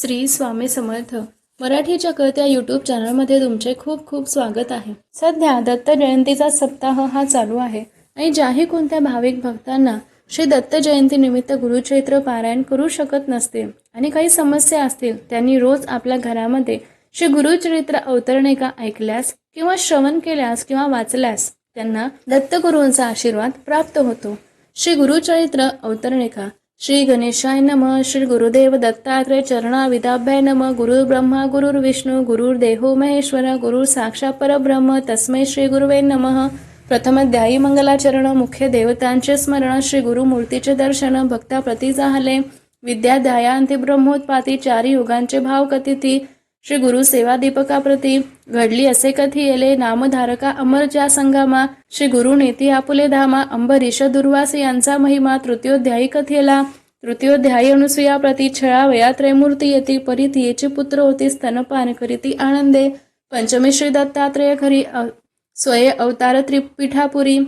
श्री स्वामी समर्थ. मराठीच्या कळत्या यूट्यूब चॅनलमध्ये तुमचे खूप खूप स्वागत आहे. सध्या दत्त जयंतीचा सप्ताह हा चालू आहे आणि ज्याही कोणत्या भाविक भक्तांना श्री दत्त जयंतीनिमित्त गुरुचरित्र पारायण करू शकत नसते आणि काही समस्या असतील त्यांनी रोज आपल्या घरामध्ये श्री गुरुचरित्र अवतरणिका ऐकल्यास किंवा श्रवण केल्यास किंवा वाचल्यास त्यांना दत्तगुरूंचा आशीर्वाद प्राप्त होतो. श्री गुरुचरित्र अवतरणिका श्री गणेशाय नम श्री गुरुदेव दत्तात्रय चरणा विदाभ्याय नम गुरु ब्रह्मा गुरुर विष्णू गुरुर देहो महेश्वर गुरु साक्षात परब्रह्म तस्मै श्री गुरुवे नमः प्रथमध्यायी मंगलाचरण मुख्य देवतांचे स्मरण श्री गुरुमूर्तीचे दर्शन भक्ता प्रति झाले विद्या ध्यायांती ब्रह्मोत्पाती चारी युगांचे भाव कथिती श्री गुरु सेवा दीपकाप्रती घडली असे कथी येले नामधारका अमर ज्या संगामा श्री गुरु नेती आपुले धामा अंबरीश दुर्वास यांचा महिमा तृतीयोध्यायी कथेला तृतीयोध्यायी अनुसुया प्रती छळा वया त्रयमूर्ती येती परितीयेचे पुत्र होती स्तनपान करीती आनंदे. पंचमी श्री दत्तात्रय खरी अ- अवतार त्रिपीठापुरी.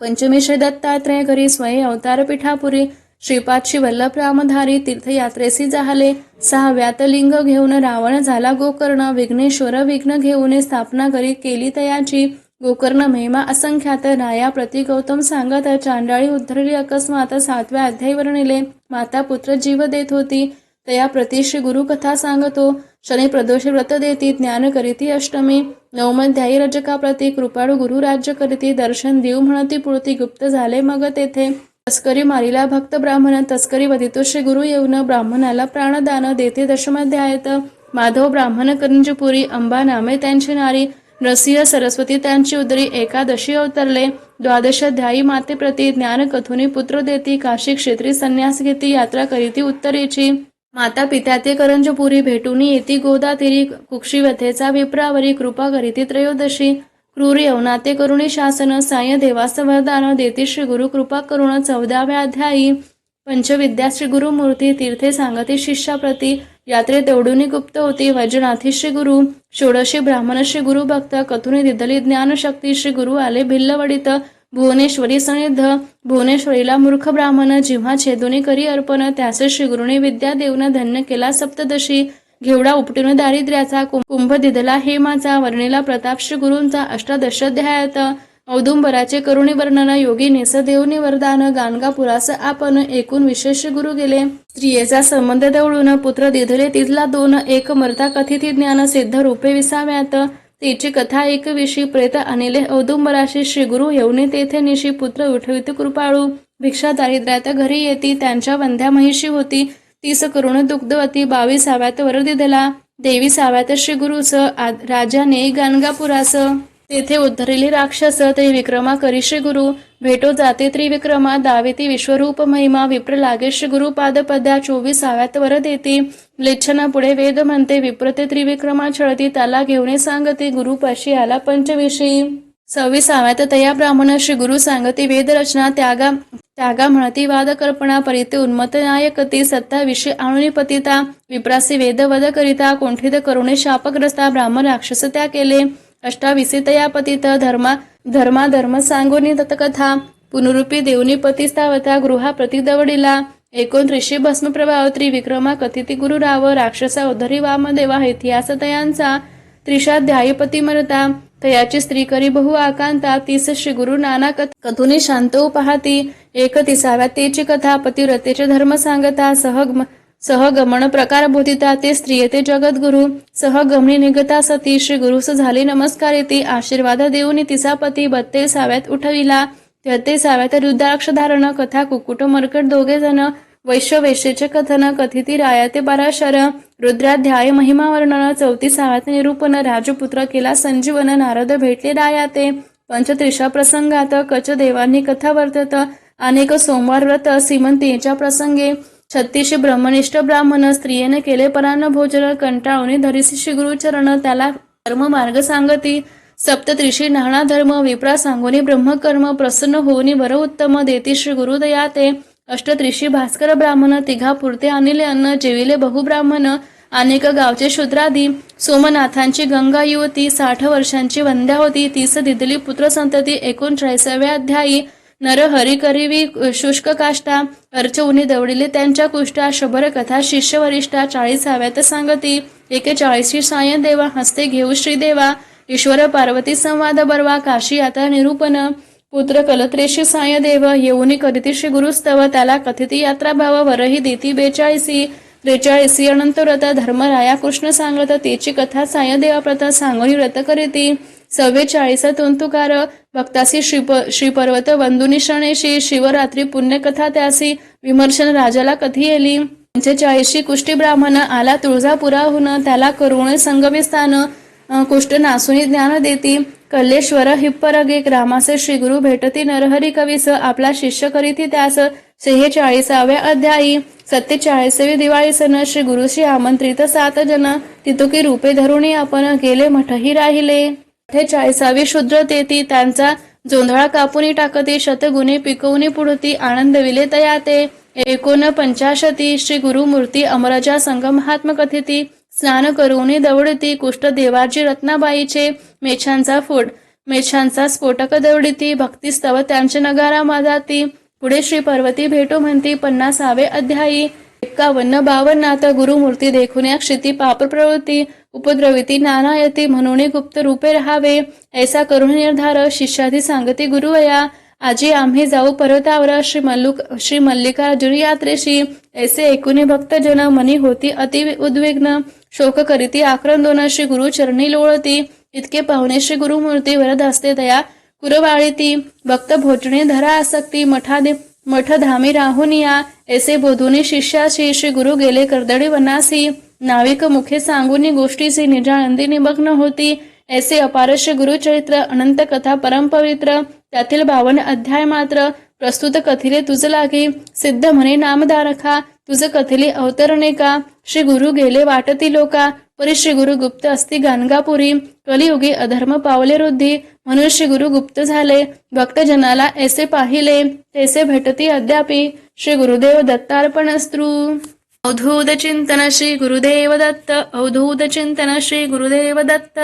पंचमी श्री दत्तात्रय घरी स्वय अवतार पीठापुरी. श्रीपाद श्री वल्लभ रामधारी तीर्थयात्रेसी जाहले. सहाव्यात लिंग घेऊन रावण झाला गोकर्ण. विघ्नेश्वर विघ्न घेऊन स्थापना करी केली तयाची. गोकर्ण महिमा असंख्यात राया प्रति गौतम सांगत चांडाळी उद्धरली अकस्मात सातव्या अध्यायी वर्णिले माता पुत्र जीव देत होती. तया प्रति श्री गुरु कथा सांगतो. शनी प्रदोष व्रत देती ज्ञान करीती अष्टमी. नवमध्यायी रजका प्रती कृपाळू गुरु राज्य करीती दर्शन देऊ म्हणती पुळती गुप्त झाले मग तेथे. तस्करी मारिला भक्त ब्राह्मण तस्करी वधितो श्री गुरु येऊन ब्राह्मणाला प्राणदान देते. दशमाध्यायत माधव ब्राह्मण करंजपुरी अंबा नामे त्यांची नारी नृसिंह सरस्वती त्यांची उदरी एकादशी अवतरले. द्वादशाध्यायी माते प्रती ज्ञान कथुनी पुत्र देती काशी क्षेत्री संन्यास घेती यात्रा करीती उत्तरेची. माता पित्या ते करंजपुरी भेटूनी येती गोदा तिरी कुक्षी व्यथेचा विप्रावरी कृपा करीती त्रयोदशी. क्रूर यवनाते करुणी शासन साय देवासवरदान देते श्री गुरु कृपा करुण चौदाव्या अध्यायी. पंचविद्या श्री गुरुमूर्ती तीर्थे सांगती शिष्याप्रती. यात्रे तेवढुनी गुप्त होती. वैजनाथी श्री गुरु षोडशी ब्राह्मण श्री गुरु भक्त कथुनी दिदली ज्ञानशक्ती श्री गुरु आले भिल्लवडित. भुवनेश्वरी सनिध भुवनेश्वरीला मूर्ख ब्राह्मण जिव्हा छेदुनी करी अर्पण त्याचे श्री गुरुने विद्या देऊन धन्य केला सप्तदशी. घेवडा उपटून दारिद्र्याचा कुंभ दिदला हेमाचा वर्णिला प्रताप श्री गुरूंचा अष्टादशाध्यायात. औदुंबराचे करुणी वर्णन योगी नेसदेवनी वरदान गाणगापुरास आपण एकूण विशेष गुरु गेले. स्त्रियेचा संबंध दवळून पुत्र दिधले तिथला दोन एक मरता कथित ज्ञान सिद्ध रूपे विसाव्यात. तिची कथा एक विषयी प्रेत अनिले औदुंबराशी श्री गुरु येऊने तेथे निशी पुत्र उठवित कृपाळू. भिक्षा दारिद्र्यात घरी येती त्यांच्या वंध्या महिषी होती. तीस करुण दुग्धवती बावीसाव्यात वर दिला देवी साव्यात श्री गुरुच आ- राजाने गाणगापुरास. तेथे उद्धरिली राक्षस ते विक्रमा करी श्री गुरु. भेटो जाते त्रिविक्रमा दावेती विश्वरूप महिमा विप्र लागे श्री गुरु पादपद्या चोवीसाव्यात वर देती लेच्छना पुढे वेद म्हणते विप्रते त्रिविक्रमा छळती त्याला घेऊन सांगते गुरुपाशी आला सव्वीसाव्या सव्वीसाव्यात तया ब्राह्मण श्री गुरु सांगती वेदरचना त्यागा त्यागा म्हणती वाद कल्पना परिते उन्मत नायकती सत्ताविषयी आणुनी पतिता विप्रासी वेदवध करिता कोंठित करुणे शापग्रस्ता ब्राह्मण राक्षस त्या केले. अष्टाविसी तया पतित धर्मा धर्मा धर्म सांगोनी तत्कथा पुनरुपी देवनी पतिस्तावता गृहा प्रतिदवडिला. एकोणत्रिशी भस्म प्रभाव त्रिविक्रमा कथिती गुरुराव राक्षसा उद्धरी वामदेवा इतिहास तयांचा त्रिशाध्यायपती मरता तयाची स्त्री करी बहु आकांता तीस श्री गुरु नाना कथ- कथुनी शांत पाहती एक तिसाव्या तेची कथा पतिव्रतेचे धर्म सांगता सहगम सहगमन प्रकार बोधिता ते स्त्रियते जगद्गुरु. सहगमनी निगता सती श्री गुरुस झाली नमस्कार येती. आशीर्वाद देऊन तिसा पती बत्ते साव्यात उठविला. तेहतेसाव्यात रुद्राक्ष धारण कथा कुकुट मरकट दोघे जण वैश्य कथन कथिती रायाते पराशर रुद्राध्याय महिमा वर्णन चौथी साव्यात निरूपण राजपुत्र केला संजीवन नारद भेटले रायाते पंचत्रिशा प्रसंगात कच देवांनी कथा वर्तत अनेक सोमवार व्रत सीमंतीच्या प्रसंगे छत्तीशी ब्रह्मनिष्ठ ब्राह्मण स्त्रियेने केले परान्न भोजन कंटाळून धरिसी श्री गुरुचरण त्याला कर्म मार्ग सांगती सप्तत्रिशी नाना धर्म विप्रा सांगोनी ब्रह्मकर्म प्रसन्न होऊनी वर उत्तम देती श्री गुरुदया ते अष्टत्रिशी भास्कर ब्राह्मण तिघा पुरते अनिले अन्न जेविले बहुब्राह्मण अनेक गावचे शूद्रादी सोमनाथांची गंगा युवती साठ वर्षांची वंद्या होती तीस दिदली पुत्र संतती एकोणचाळीसाव्या अध्यायी नर हरिकरिवी शुष्क काष्टा अर्चवनी दवडिले त्यांच्या कुष्टा शबर कथा शिष्य वरिष्ठा चाळीसाव्यात सांगती एकेचाळीसशी सायन देवा हस्ते घेऊ श्रीदेवा ईश्वर पार्वती संवाद बरवा काशी आता निरूपण पुत्र कलत्रेशी साय देव येऊनी करितीशी गुरुस्तव त्याला कथिती यात्रा भाव वरही देती बेचाळीसी. त्रेचाळीसी अनंत व्रत धर्मराया कृष्ण सांगत तेची कथा साय प्रथा सांगोनी व्रत करीती. सव्वेचाळीस तोंतुकार भक्तासी श्रीप श्रीपर्वत वंदुनी शणेशी शिवरात्री पुण्यकथा त्यासी विमर्शन राजाला कथी येली. पंचेचाळीशी कुष्टी ब्राह्मण आला तुळजापुराहून त्याला करुणे संगमिस्थान स्थान कुष्ठ नासुनी ज्ञान देती. कल्लेश्वर हिप्परगे ग्रामासे श्रीगुरु भेटती नरहरी कवीस आपला शिष्य करीती त्यास. सेहेचाळीसाव्या अध्यायी सत्तेचाळीसावी दिवाळी सण श्री गुरुशी आमंत्रित सात जन. तितुकी रूपे धरुणी आपण गेले मठही राहिले. अठ्ठेचाळीसावी शुद्र तेती त्यांचा जोंधळा कापुनी टाकती शतगुणी पिकवणी पुढती आनंद विले तयाते. एकोण पंचाशती श्री गुरुमूर्ती अमरजा संघ महात्म कथिती. स्नान करून दवडती कुष्ठदेवाची रत्नाबाईचे मेछांचा फूट मेछांचा स्फोटक दवडिती भक्तिस्तव त्यांचे नगारा माजाती पुढे श्री पार्वती भेटो म्हणती पन्नासावे अध्यायी. एक्कावन्न बावन्नात गुरुमूर्ती देखून या क्षिती पाप प्रवृत्ती. उपद्रविती नानायती म्हणून गुप्त रूपे राहावे. ऐसा करुण निर्धार शिष्याधी सांगती गुरुवया. आजी आम्ही जाऊ पर्वतावर श्री मल्लुक श्री मल्लिकार्जुन यात्रेशी. ऐसे एकूणी भक्तजन मनी होती अति उद्विग्न. शोक करीती आक्रंदोन श्री गुरु चरणी लोळती इतके पाहुणे श्री गुरुमूर्ती वरद दया कुरवाळीती भक्त भोजने धरा आसक्ती मठादे मठ धामी राहुनिया ऐसे बोधुनी शिष्याशी श्री गुरु गेले कर्दडी वनासी नाविक मुखे सांगुनी गोष्टीसी निजानंदी निमग्न होती ऐसे अपार गुरुचरित्र अनंत कथा परमपवित्र त्यातील बावन अध्याय मात्र प्रस्तुत कथिले तुझ लागे सिद्ध म्हणे नामदारखा तुझ कथिले अवतरणे का श्री गुरु गेले वाटती लोका परी श्री गुरु गुप्त असती गाणगापुरी कलियुगी अधर्म पावले रुद्धी म्हणून श्री गुरु गुप्त झाले भक्तजनाला ऐसे पाहिले तैसे भेटती अद्यापि श्री गुरुदेव दत्तार्पणस्तृ अवधूत चिंतन श्री गुरुदेव दत्त अवधूत चिंतन श्री गुरुदेव दत्त